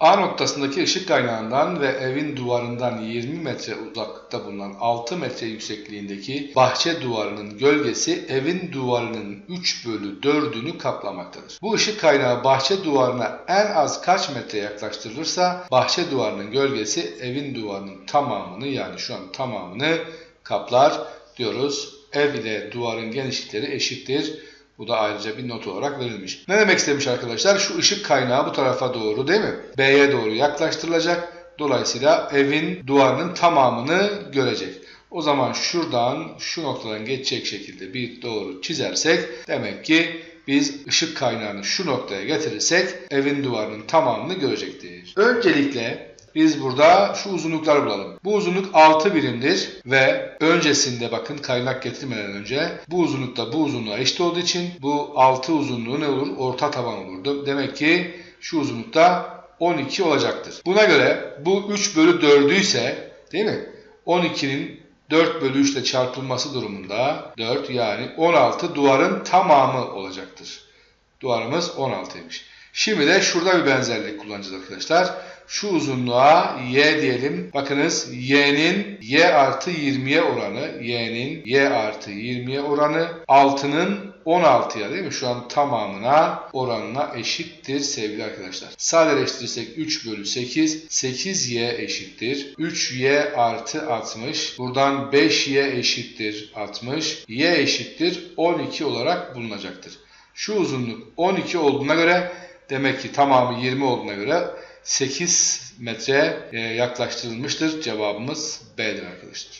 A noktasındaki ışık kaynağından ve evin duvarından 20 metre uzaklıkta bulunan 6 metre yüksekliğindeki bahçe duvarının gölgesi evin duvarının 3 bölü 4'ünü kaplamaktadır. Bu ışık kaynağı bahçe duvarına en az kaç metre yaklaştırılırsa bahçe duvarının gölgesi evin duvarının tamamını yani şu an tamamını kaplar diyoruz. Ev ile duvarın genişlikleri eşittir. Bu da ayrıca bir not olarak verilmiş. Ne demek istemiş arkadaşlar? Şu ışık kaynağı bu tarafa doğru değil mi? B'ye doğru yaklaştırılacak. Dolayısıyla evin duvarının tamamını görecek. O zaman şuradan şu noktadan geçecek şekilde bir doğru çizersek demek ki biz ışık kaynağını şu noktaya getirirsek evin duvarının tamamını görecektir. Öncelikle biz burada şu uzunlukları bulalım. Bu uzunluk 6 birimdir ve öncesinde bakın kaynak getirmeden önce bu uzunlukta bu uzunluğa eşit olduğu için bu 6 uzunluğu ne olur? Orta taban olurdu. Demek ki şu uzunlukta 12 olacaktır. Buna göre bu 3 bölü 4'ü ise değil mi? 12'nin 4 bölü 3 ile çarpılması durumunda 4 yani 16 duvarın tamamı olacaktır. Duvarımız 16'ymış. Şimdi de şurada bir benzerlik kullanacağız arkadaşlar. Şu uzunluğa y diyelim. Bakınız y'nin y artı 20'ye oranı, y'nin y artı 20'ye oranı 6'nın 16'ya değil mi? Şu an tamamına oranına eşittir sevgili arkadaşlar. Sadeleştirirsek 3 bölü 8, 8y eşittir. 3y artı 60. Buradan 5y eşittir 60. y eşittir 12 olarak bulunacaktır. Şu uzunluk 12 olduğuna göre demek ki tamamı 20 olduğuna göre 8 metre e, yaklaştırılmıştır. Cevabımız B'dir arkadaşlar.